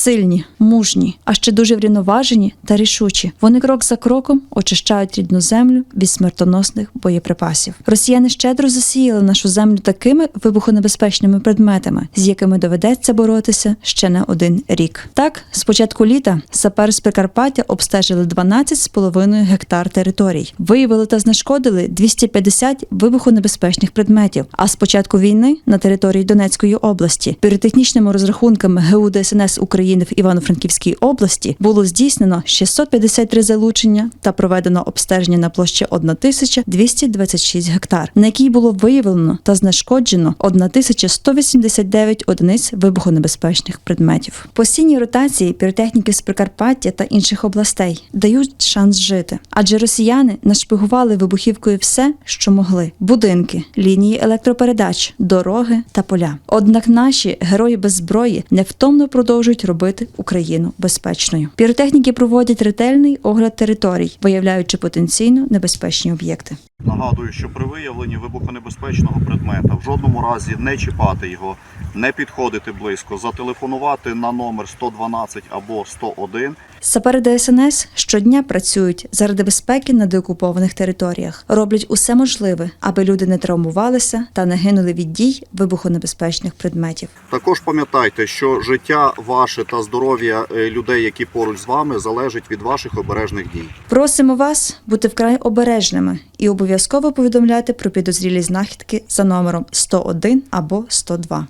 Сильні, мужні, а ще дуже врівноважені та рішучі. Вони крок за кроком очищають рідну землю від смертоносних боєприпасів. Росіяни щедро засіяли нашу землю такими вибухонебезпечними предметами, з якими доведеться боротися ще не один рік. Так, з початку літа сапери з Прикарпаття обстежили 12,5 гектар територій, виявили та знешкодили 250 вибухонебезпечних предметів. А з початку війни на території Донецької області піротехнічними розрахунками ГУ ДСНС України в Івано-Франківській області було здійснено 653 залучення та проведено обстеження на площі 1226 гектар, на якій було виявлено та знешкоджено 1189 одиниць вибухонебезпечних предметів. Постійні ротації піротехніки з Прикарпаття та інших областей дають шанс жити, адже росіяни нашпигували вибухівкою все, що могли: будинки, лінії електропередач, дороги та поля. Однак наші герої без зброї невтомно продовжують робити Україну безпечною. Піротехніки проводять ретельний огляд територій, виявляючи потенційно небезпечні об'єкти. Нагадую, що при виявленні вибухонебезпечного предмета в жодному разі не чіпати його, не підходити близько, зателефонувати на номер 112 або 101 Сапери ДСНС щодня працюють заради безпеки на деокупованих територіях, роблять усе можливе, аби люди не травмувалися та не гинули від дій вибухонебезпечних предметів. Також пам'ятайте, що життя ваше та здоров'я е, людей, які поруч з вами, залежить від ваших обережних дій. Просимо вас бути вкрай обережними і обов'язково повідомляти про підозрілі знахідки за номером 101 або 102.